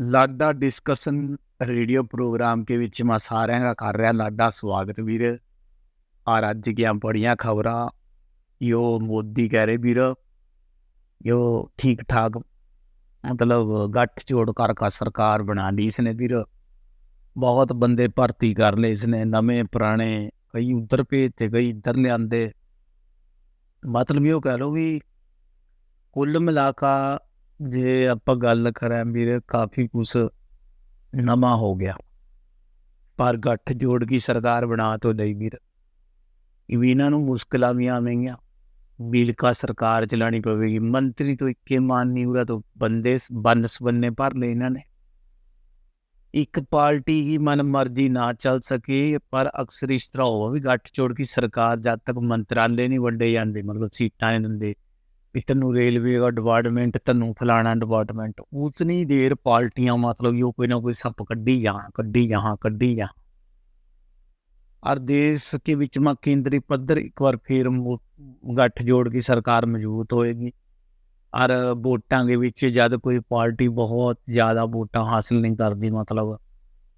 लाडा discussion radio programme के बीच में सारे का कर रहा लाडा स्वागत वीर और अज क्या बड़िया खबर यो मोदी कह रहे वीर यो ठीक ठाक मतलब गठजोड़ करका सरकार बना ली इसने वीर बहुत बंदे भर्ती कर ले इसने नवे पुराने कई उधर भेजते कई इधर लिया मतलब यो कह लो भी कुल मिला ਜੇ ਆਪਾਂ ਗੱਲ ਕਰਾਂ ਵੀਰ, ਕਾਫੀ ਕੁਛ ਨਵਾਂ ਹੋ ਗਿਆ। ਪਰ ਗੱਠ ਜੋੜ ਕੀ ਸਰਕਾਰ ਬਣਾ ਤੋਂ ਲਈ ਵੀਰ। ਇਹ ਵੀ ਇਹਨਾਂ ਨੂੰ ਮੁਸ਼ਕਲਾਂ ਵੀ ਆਵੇਂਗੀਆਂ। ਬਿਲ ਸਰਕਾਰ ਚਲਾਣੀ ਪਵੇਗੀ। ਮੰਤਰੀ ਤੋਂ ਇੱਕੇ ਮਾਨ ਨਹੀਂ ਉਰਾ ਤੋਂ ਬੰਦੇ ਬਨਸ ਬੰਨੇ ਭਰ ਲੈ ਇਹਨਾਂ ਨੇ। ਇੱਕ ਪਾਰਟੀ ਹੀ ਮਨ ਮਰਜ਼ੀ ਨਾ ਚੱਲ ਸਕੇ, ਪਰ ਅਕਸਰ ਇਸ ਤਰ੍ਹਾਂ ਹੋਵਾ ਵੀ ਗੱਠ ਜੋੜ ਕੀ ਸਰਕਾਰ ਜਦ ਤੱਕ ਮੰਤਰਾਲੇ ਨਹੀਂ ਵੰਡੇ ਜਾਂਦੇ, ਮਤਲਬ ਸੀਟਾਂ ਨਹੀਂ ਦਿੰਦੇ ਵੀ ਤੈਨੂੰ ਰੇਲਵੇ ਦਾ ਡਿਪਾਰਟਮੈਂਟ ਤੈਨੂੰ ਫਲਾਣਾ ਡਿਪਾਰਟਮੈਂਟ ਉਤਨੀ ਦੇਰ ਪਾਰਟੀਆਂ ਮਤਲਬ ਯੋ ਕੋਈ ਨਾ ਕੋਈ ਸੱਪ ਕੱਢੀ ਜਾਂ ਕੱਢੀ ਜਾਂ ਕੱਢੀ ਜਾਂ। ਔਰ ਦੇਸ਼ ਕੇ ਵਿੱਚ ਮਾ ਕੇਂਦਰੀ ਪੱਧਰ ਇੱਕ ਵਾਰ ਫੇਰ ਗੱਠ ਜੋੜ ਕੇ ਸਰਕਾਰ ਮਜ਼ਬੂਤ ਹੋਏਗੀ। ਔਰ ਵੋਟਾਂ ਦੇ ਵਿੱਚ ਜਦ ਕੋਈ ਪਾਰਟੀ ਬਹੁਤ ਜ਼ਿਆਦਾ ਵੋਟਾਂ ਹਾਸਲ ਨਹੀਂ ਕਰਦੀ, ਮਤਲਬ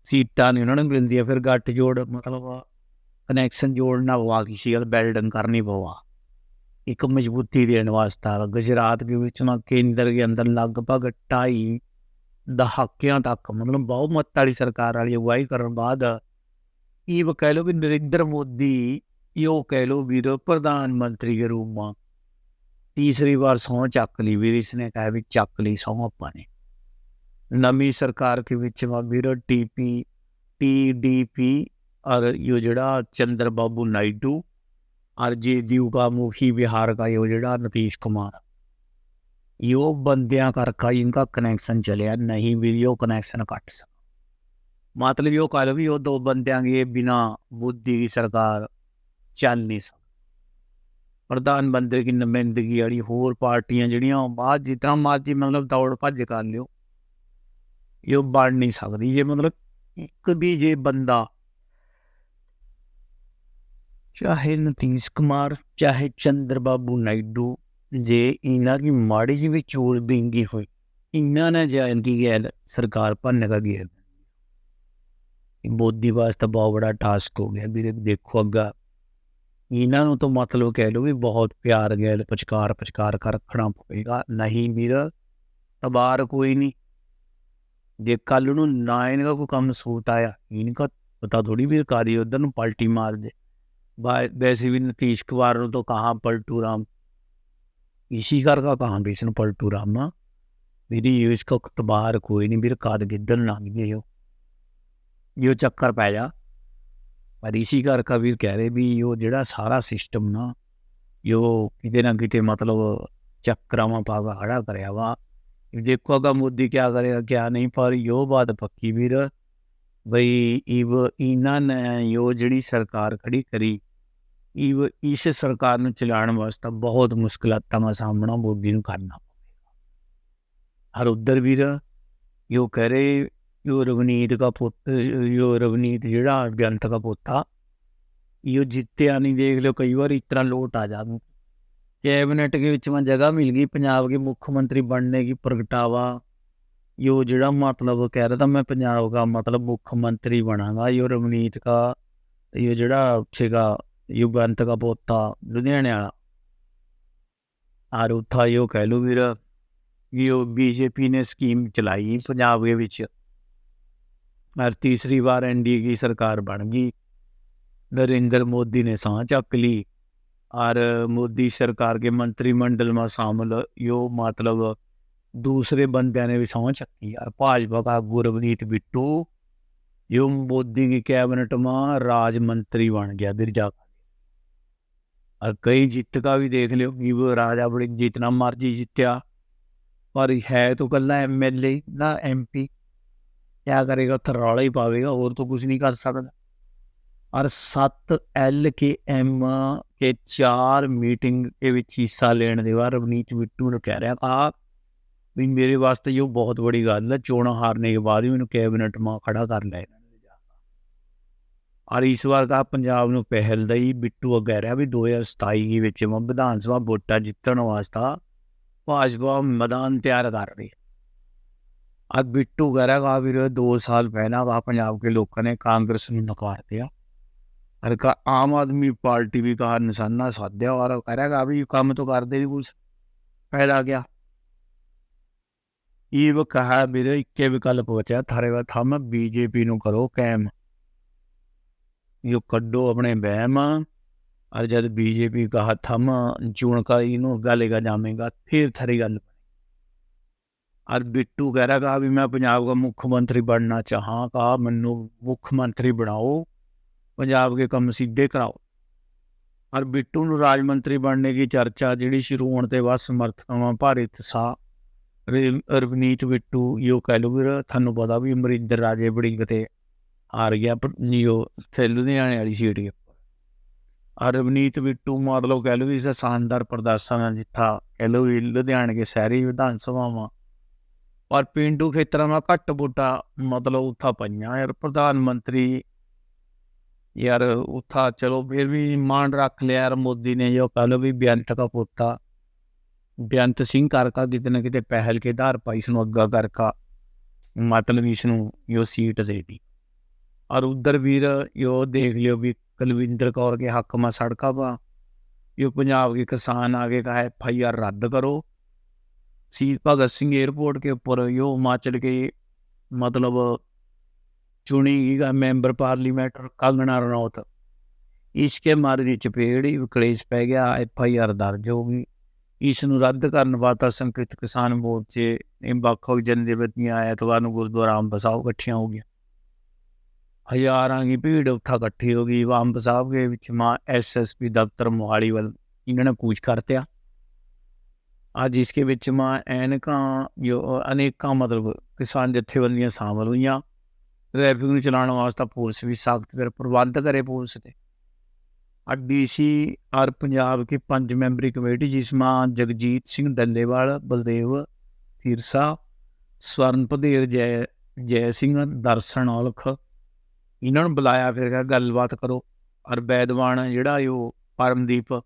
ਸੀਟਾਂ ਨਹੀਂ ਉਹਨਾਂ ਨੂੰ ਮਿਲਦੀਆਂ, ਫਿਰ ਗੱਠ ਜੋੜ ਮਤਲਬ ਕਨੈਕਸ਼ਨ ਜੋੜਨਾ ਪਵਾ ਕਿਸੇ ਨਾਲ ਬਿਲਡਿੰਗ ਕਰਨੀ ਪਵਾ ਇੱਕ ਮਜ਼ਬੂਤੀ ਦੇਣ ਵਾਸਤਾ ਗੁਜਰਾਤ ਦੇ ਵਿੱਚ ਨਾ ਕੇਂਦਰ ਦੇ ਅੰਦਰ ਲਗਭਗ 2.5 ਦਹਾਕਿਆਂ ਤੱਕ, ਮਤਲਬ ਬਹੁਮਤ ਵਾਲੀ ਸਰਕਾਰ ਵਾਲੀ ਅਗਵਾਈ ਕਰਨ ਬਾਅਦ, ਇਹ ਕਹਿ ਲੋ ਵੀ ਨਰਿੰਦਰ ਮੋਦੀ, ਇਹ ਕਹਿ ਲੋ ਵੀਰ ਪ੍ਰਧਾਨ ਮੰਤਰੀ ਦੇ ਰੂਪ ਮਾ। ਤੀਸਰੀ ਵਾਰ ਸੌਂ ਚੱਕ ਲਈ ਵੀਰ, ਇਸਨੇ ਕਹਾ ਵੀ ਚੱਕ ਲਈ ਸੌਂ ਆਪਾਂ ਨੇ। ਨਵੀਂ ਸਰਕਾਰ ਕੇ ਵਿੱਚ ਮਾ ਵੀਰ ਟੀਪੀ ਟੀਡੀਪੀ ਔਰ ਇਹ ਜਿਹੜਾ ਚੰਦਰ ਬਾਬੂ ਨਾਇਡੂ और जे दीव का मुखी बिहार का ये ਜਿਹੜਾ नीतीश कुमार यो बंदियां करका इनका कनेक्शन चलिया नहीं भी यो कनेक्शन कट सक मतलब यो कह लो भी यो दो बंदियां के बिना बुद्धि की सरकार ਚੱਲ ਨਹੀਂ ਸਕ ਪ੍ਰਧਾਨ ਮੰਤਰੀ ਦੀ ਨੁਮਾਇੰਦਗੀ ਵਾਲੀ ਹੋਰ ਪਾਰਟੀਆਂ ਜਿਹੜੀਆਂ ਬਾਅਦ ਜਿਤਨਾ ਮਰਜੀ ਮਤਲਬ ਦੌੜ ਭੱਜ ਕਰ ਲਿਓ ਇਹ ਬਣ ਨਹੀਂ ਸਕਦੀ ਜੇ ਮਤਲਬ ਇੱਕ ਵੀ ਜੇ ਬੰਦਾ ਚਾਹੇ ਨਤੀਸ਼ ਕੁਮਾਰ, ਚਾਹੇ ਚੰਦਰ ਬਾਬੂ ਨਾਇਡੂ, ਜੇ ਇਹਨਾਂ ਦੀ ਮਾੜੀ ਜਿਹੀ ਵੀ ਚੋਲ ਬਿੰਗੀ ਹੋਈ, ਇਹਨਾਂ ਨੇ ਜਾਇੰਦੀ ਗੈਲ ਸਰਕਾਰ ਭੰਨ ਕਾ ਗਿਆ ਮੋਦੀ ਵਾਸਤੇ ਬਹੁਤ ਬੜਾ ਟਾਸਕ ਹੋ ਗਿਆ ਵੀਰੇ, ਦੇਖੋ ਅੱਗਾ। ਇਹਨਾਂ ਨੂੰ ਤਾਂ ਮਤਲਬ ਕਹਿ ਲਓ ਵੀ ਬਹੁਤ ਪਿਆਰ ਗੈਲ ਪਚਕਾਰ ਪਚਕਾਰ ਕਰ ਰੱਖਣਾ ਪਵੇਗਾ। ਨਹੀਂ ਵੀਰ ਤਬਾਰ ਕੋਈ ਨਹੀਂ। ਜੇ ਕੱਲ ਨੂੰ ਨਾ ਇਹਨਾਂ ਕੋਈ ਕੰਮ ਸੂਟ ਆਇਆ ਇਨਕਾ ਪਤਾ ਥੋੜੀ ਵੀਰ ਕਾਰੀ ਉਧਰ ਨੂੰ ਪਲਟੀ ਮਾਰ ਦੇ। वैसे भी नीतीश कुमार ने तो कहा पलटू राम इसी कर का कहा भी इसने पलटू राम ना मेरी इसका तबार कोई नहीं मेरे काद गिद्धन लग गए हो यो चक्कर पै जा पर इसी कर का भी कह रहे भी यो जड़ा सारा सिस्टम ना यो किते ना किते मतलब चक्करा में पागा खड़ा करे वा देखो अगर मोदी क्या करेगा क्या नहीं पर यो बात पक्की ਵੀਰ ਬਈ ਇਵ ਇਹਨਾਂ ਨੇ ਇਹ ਜਿਹੜੀ ਸਰਕਾਰ ਖੜੀ ਕਰੀ ਇਵ ਇਸ ਸਰਕਾਰ ਨੂੰ ਚਲਾਉਣ ਵਾਸਤੇ ਬਹੁਤ ਮੁਸ਼ਕਲਾਂ ਦਾ ਸਾਹਮਣਾ ਮੋਦੀ ਨੂੰ ਕਰਨਾ ਪਵੇਗਾ। ਹਰ ਉਧਰ ਵੀਰ ਇਹ ਕਹ ਰਹੇ ਰਵਨੀਤ ਦਾ ਪੁੱਤ ਇਹ ਰਵਨੀਤ ਜਿਹੜਾ ਬੇਅੰਤ ਦਾ ਪੋਤਾ ਇਹ ਜਿੱਤਿਆ ਨਹੀਂ, ਦੇਖ ਲਿਓ ਕਈ ਵਾਰ ਇਤਨਾ ਲੋਟ ਆ ਜਾਂਦਾ। ਕੈਬਨਿਟ ਦੇ ਵਿੱਚ ਮੈਂ ਜਗ੍ਹਾ ਮਿਲ ਗਈ, ਪੰਜਾਬ ਦੇ ਮੁੱਖ ਮੰਤਰੀ ਬਣਨੇ ਦੀ ਪ੍ਰਗਟਾਵਾ। ਯੋ ਜਿਹੜਾ ਮਤਲਬ ਕਹਿ ਰਿਹਾ ਤਾਂ ਮੈਂ ਪੰਜਾਬ ਦਾ ਮਤਲਬ ਮੁੱਖ ਮੰਤਰੀ ਬਣਾਂਗਾ ਇਹ ਰਵਨੀਤ ਦਾ ਯੋ ਜਿਹੜਾ ਸੀਗਾ ਯੁਗੰਤ ਦਾ ਪੋਤਾ ਲੁਧਿਆਣੇ ਵਾਲਾ ਆਰ ਉਥਾ ਇਹ ਕਹਿ ਲੋ ਵੀਰ ਇਹ ਬੀਜੇਪੀ ਨੇ ਸਕੀਮ ਚਲਾਈ ਪੰਜਾਬ ਦੇ ਵਿੱਚ ਮਰ ਤੀਸਰੀ ਵਾਰ ਐਨਡੀਏ ਦੀ ਸਰਕਾਰ ਬਣ ਗਈ ਨਰਿੰਦਰ ਮੋਦੀ ਨੇ ਸਾਹ ਚੱਕ ਲਈ और मोदी सरकार के मंत्रिमंडल में शामिल यो मतलब ਦੂਸਰੇ ਬੰਦਿਆਂ ਨੇ ਵੀ ਸਹੁੰ ਚੱਕੀ ਆ ਭਾਜਪਾ ਦਾ ਗੁਰਵਨੀਤ ਬਿੱਟੂ ਜੋ ਮੋਦੀ ਦੀ ਕੈਬਨਿਟ ਮਾ ਰਾਜ ਮੰਤਰੀ ਬਣ ਗਿਆ ਬਿਰਜਾ और कई जीत का भी देख लियो कि वो राजा बड़े जितना मर्जी जीत्या पर है तो कल्ला एम एल ए ना एम पी क्या करेगा उत्तर रौला ही पावेगा और तो कुछ नहीं कर सकता और सत्त एल के एम के चार मीटिंग के विच हिस्सा लेने के बाद रवनीत बिट्टू ने कह रहा कहा ਵੀ ਮੇਰੇ ਵਾਸਤੇ ਇਹ ਬਹੁਤ ਬੜੀ ਗੱਲ ਹੈ ਚੋਣਾਂ ਹਾਰਨੇ ਦੇ ਬਾਅਦ ਵੀ ਮੈਨੂੰ ਕੈਬਨਿਟ ਮਾ ਖੜਾ ਕਰ ਲਿਆ ਔਰ ਇਸ ਵਾਰ ਦਾ ਪੰਜਾਬ ਨੂੰ ਪਹਿਲ ਦਾ ਹੀ ਬਿੱਟੂ ਕਹਿ ਰਿਹਾ ਵੀ 2027 ਦੇ ਵਿੱਚ ਮੈਂ ਵਿਧਾਨ ਸਭਾ ਵੋਟਾਂ ਜਿੱਤਣ ਵਾਸਤੇ ਭਾਜਪਾ ਮੈਦਾਨ ਤਿਆਰ ਕਰ ਰਹੀ ਅੱਜ ਬਿੱਟੂ ਕਹਿ ਰਿਹਾ ਵੀਰ 2 ਸਾਲ ਪਹਿਲਾਂ ਵਾ ਪੰਜਾਬ के लोगों ने कांग्रेस ਨੂੰ नकार दिया और का आम आदमी पार्टी भी कहा निशाना साध्या और कह रहा भी काम तो कर दे कुछ फायदा क्या ਇਹ ਕਹਾ ਵੀਰੇ ਇੱਕੇ ਵਿਕਲਪ ਬਚਿਆ ਥਾਰੇ ਵਾ ਥਮ ਬੀਜੇਪੀ ਨੂੰ ਕਰੋ ਕਾਇਮ ਇਹ ਕੱਢੋ ਆਪਣੇ ਵਹਿਮ और जब बीजेपी का थम चुन का इनू गालेगा जामेगा फिर थारी गल और बिट्टू कह रहा कहा भी मैं पंजाब का मुख्यमंत्री बनना चाहा कहा मनु मुख्यमंत्री बनाओ पंजाब के कम सीधे कराओ और बिट्टू ਨੂੰ ਰਾਜ ਮੰਤਰੀ ਬਣਨੇ ਦੀ ਚਰਚਾ ਜਿਹੜੀ ਸ਼ੁਰੂ ਹੋਣ ਤੇ ਬਾਅਦ ਸਮਰਥਕਾਂ ਭਾਰੀ ਉਤਸ਼ਾਹ ਰਵਨੀਤ ਬਿੱਟੂ ਯੋ ਕਹਿ ਲਓ ਵੀਰ ਤੁਹਾਨੂੰ ਪਤਾ ਵੀ ਅਮਰਿੰਦਰ ਰਾਜੇ ਬੜੀ ਕਿਤੇ ਹਾਰ ਗਿਆ ਪਰ ਯੋ ਤੇ ਲੁਧਿਆਣੇ ਵਾਲੀ ਸੀਟ ਹੀ ਔਰ ਰਵਨੀਤ ਬਿੱਟੂ ਮਤਲਬ ਕਹਿ ਲਓ ਵੀ ਇਸ ਦਾ ਸ਼ਾਨਦਾਰ ਪ੍ਰਦਰਸ਼ਨ ਜਿੱਥਾ ਕਹਿ ਲਓ ਵੀ ਲੁਧਿਆਣੇ ਕੇ ਸ਼ਹਿਰੀ ਵਿਧਾਨ ਸਭਾਵਾਂ ਔਰ ਪਿੰਡੂ ਖੇਤਰਾਂ ਦਾ ਘੱਟ ਬੁੱਟਾ ਮਤਲਬ ਉੱਥਾ ਪਈਆਂ ਯਾਰ, ਪ੍ਰਧਾਨ ਮੰਤਰੀ ਯਾਰ ਉੱਥਾ ਚਲੋ ਫਿਰ ਵੀ ਮਾਨ ਰੱਖ ਲਿਆ ਯਾਰ ਮੋਦੀ ਨੇ, ਜੋ ਕਹਿ ਲਓ ਵੀ ਬੇਅੰਤ ਦਾ ਪੋਤਾ, ਬੇਅੰਤ ਸਿੰਘ ਕਰਕਾ ਕਿਤੇ ਨਾ ਕਿਤੇ ਪਹਿਲ ਕੇ ਧਾਰ ਪਾਈ, ਇਸ ਨੂੰ ਅੱਗਾ ਕਰਕਾ, ਮਤਲਬ ਇਸ ਨੂੰ ਯੋ ਸੀਟ ਦੇ ਦੀ ਔਰ ਉਧਰ ਵੀਰ ਯੋ ਦੇਖ ਲਿਓ ਵੀ कुलविंदर कौर के हक में सड़का पा ये पंजाब के किसान आगे कहा एफ आई आर रद्द करो शहीद भगत सिंह एयरपोर्ट के ऊपर यो हिमाचल के मतलब चुनी गई मैंबर पार्लीमेंट कंगना रनौत इसके मारे की चपेड़ ही कलेश पै गया एफ आई आर दर्ज हो गई इस रद्द करने वास्ते संकृत किसान मोर्चे ਵੱਖ ਜਨਜਬਤੀਆਂ ਐਤਵਾਰ ਨੂੰ ਗੁਰਦੁਆਰਾ ਅੰਬ ਸਾਹਿਬ ਇਕੱਠੀਆਂ ਹੋ ਗਈਆਂ ਹਜ਼ਾਰਾਂ ਦੀ ਭੀੜ ਉੱਥਾ ਇਕੱਠੀ ਹੋ ਗਈ। ਬੰਬ ਸਾਹਿਬ ਦੇ ਵਿੱਚ ਮਾਂ ਐਸਐਸਪੀ ਦਫ਼ਤਰ ਮੋਹਾਲੀ ਵੱਲ ਇਹਨਾਂ ਨੇ ਕੂਚ ਕਰਤਿਆ ਅੱਜ ਇਸ ਦੇ ਵਿੱਚ ਮਾਂ ਐਨਕਾਂ ਜੋ ਅਨੇਕਾਂ ਮਤਲਬ ਕਿਸਾਨ ਜਥੇਬੰਦੀਆਂ ਸ਼ਾਮਲ ਹੋਈਆਂ। ਟ੍ਰੈਫਿਕ ਨੂੰ ਚਲਾਉਣ ਵਾਸਤੇ ਪੁਲਿਸ ਵੀ ਸਖਤ ਕਰ ਪ੍ਰਬੰਧ ਕਰੇ ਪੁਲਿਸ ਤੇ। ਆਰਡੀਸੀ ਆਰ ਪੰਜਾਬ ਕੀ ਪੰਜ ਮੈਂਬਰੀ ਕਮੇਟੀ ਜਿਸ ਮਾਂ ਜਗਜੀਤ ਸਿੰਘ ਦੰਦੇਵਾਲ ਬਲਦੇਵ ਥੀਰਸਾ ਸਵਰਨ ਪਧੀਰ ਜੈ ਜੈ ਸਿੰਘ, ਦਰਸ਼ਨ ਔਲਖ ਇਹਨਾਂ ਨੂੰ ਬੁਲਾਇਆ ਫਿਰ ਕਿਹਾ ਗੱਲਬਾਤ ਕਰੋ ਔਰ ਬੈਦਵਾਨ ਜਿਹੜਾ ਉਹ ਪਰਮਦੀਪ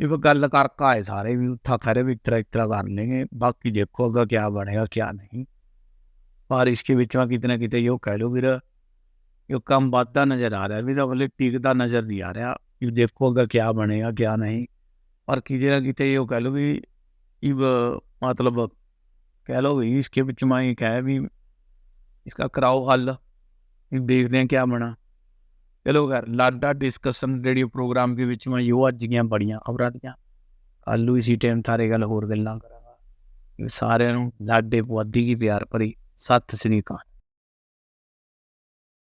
ਇਹ ਗੱਲ ਕਰਕੇ ਆਏ ਸਾਰੇ ਵੀ ਉੱਥਾ ਖਰੇ ਵੀ ਇਤਰਾ ਇਤਰਾ ਕਰ ਲੈਣਗੇ ਬਾਕੀ ਦੇਖੋ ਅੱਗਾ ਕੀ ਬਣੇਗਾ ਕੀ ਨਹੀਂ ਪਰ ਇਸਕੇ ਵਿੱਚ ਕਿਤੇ ਨਾ ਕਿਤੇ ਇਹ ਕਹਿ ਲੋ ਵੀਰ ਇਹ ਕੰਮ ਵੱਧਦਾ ਨਜ਼ਰ ਆ ਰਿਹਾ ਵੀ ਤਾਂ ਬਲੇ ਟਿਕਦਾ ਨਜ਼ਰ ਨਹੀਂ ਆ ਰਿਹਾ ਇਹ ਦੇਖੋ ਅੱਗਾ ਕੀ ਬਣੇਗਾ ਕੀ ਨਹੀਂ ਪਰ ਕਿਤੇ ਨਾ ਕਿਤੇ ਇਹ ਕਹਿ ਲੋ ਵੀ ਇਹ मतलब कह लो भी इसके ਵਿੱਚ ਮੈਂ ਇਹ ਕਹਿ ਵੀ इसका कराओ हल ਦੇਖਦੇ ਹਾਂ ਕੀ ਬਣਾ। ਚਲੋ ਘਰ ਲਾਡਾ ਡਿਸਕਸ਼ਨ ਰੇਡੀਓ ਪ੍ਰੋਗਰਾਮ ਦੇ ਵਿੱਚ ਮੈਂ ਯੋ ਅੱਜ ਦੀਆਂ ਬੜੀਆਂ ਖਬਰਾਂ ਦੀਆਂ। ਕੱਲੂ ਇਸੀ ਟਾਈਮ ਥਾਰੇ ਗੱਲ ਹੋਰ ਗੱਲਾਂ ਕਰਾਂਗਾ। ਸਾਰਿਆਂ ਨੂੰ ਲਾਡੇ ਪੁਆਧੀ ਕੀ ਪਿਆਰ ਭਰੀ। ਸਤਿ ਸ੍ਰੀ ਅਕਾਲ।